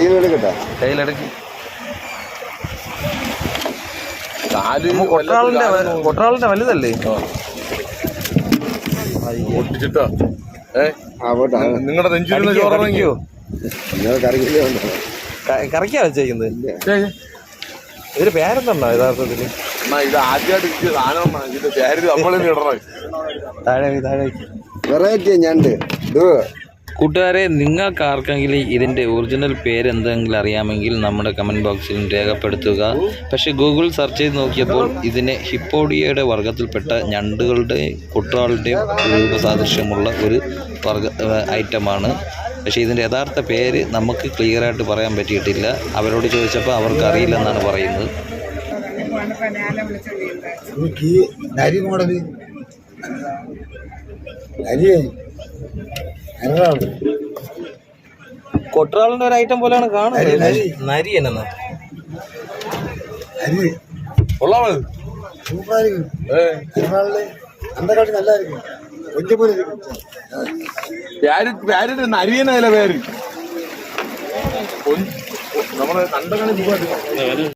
കയ്യിലെടുക്കട്ടെ? കയ്യിലെടുക്കി. കാൽ വലുതല്ലേ? ഏ? നിങ്ങളുടെ നെഞ്ചിരുന്ന ചോറിറങ്ങിയോ? കറക്കാ. വെച്ചേക്കുന്നത് ഇതിന് പേരെന്തുണ്ടോ യഥാർത്ഥത്തിൽ ഇത് ആദ്യമായിട്ട് കിട്ടിയ സാധനം ഇതിന്റെ പേര് നമ്മളെ ഇടണം താഴെ താഴെ വെറൈറ്റി ഞണ്ട് ഇത് കൂട്ടുകാരെ നിങ്ങൾക്ക് ആർക്കെങ്കിലും ഇതിന്റെ ഒറിജിനൽ പേര് എന്തെങ്കിലും അറിയാമെങ്കിൽ നമ്മുടെ കമന്റ് ബോക്സിൽ രേഖപ്പെടുത്തുക. പക്ഷേ ഗൂഗിൾ സെർച്ച് ചെയ്ത് നോക്കിയപ്പോൾ ഇതിനെ ഹിപ്പോഡിയയുടെ വർഗത്തിൽപ്പെട്ട ഞണ്ടുകളുടെയും കുട്ടികളുടെയും രൂപസാദൃശ്യമുള്ള ഒരു വർഗ ഐറ്റമാണ്. പക്ഷേ ഇതിന്റെ യഥാർത്ഥ പേര് നമുക്ക് ക്ലിയറായിട്ട് പറയാൻ പറ്റിയിട്ടില്ല. അവരോട് ചോദിച്ചപ്പോൾ അവർക്ക് അറിയില്ലെന്നാണ് പറയുന്നത്. നരി മോഡൽ നരി നരാണ് കൊട്ടറാളിന്റെ ഒരു ഐറ്റം പോലെയാണ് കാണുന്നത്. നരി. എന്നാ നരി കൊള്ളാമോ സൂപ്പറായിരിക്കും. നരിമാളിൽ അന്തക്കാട്ടി നല്ലതായിരിക്കും പോലെ ഇരിക്കും പേര്? നരിയനല്ല നമ്മൾ കണ്ടങ്ങനെ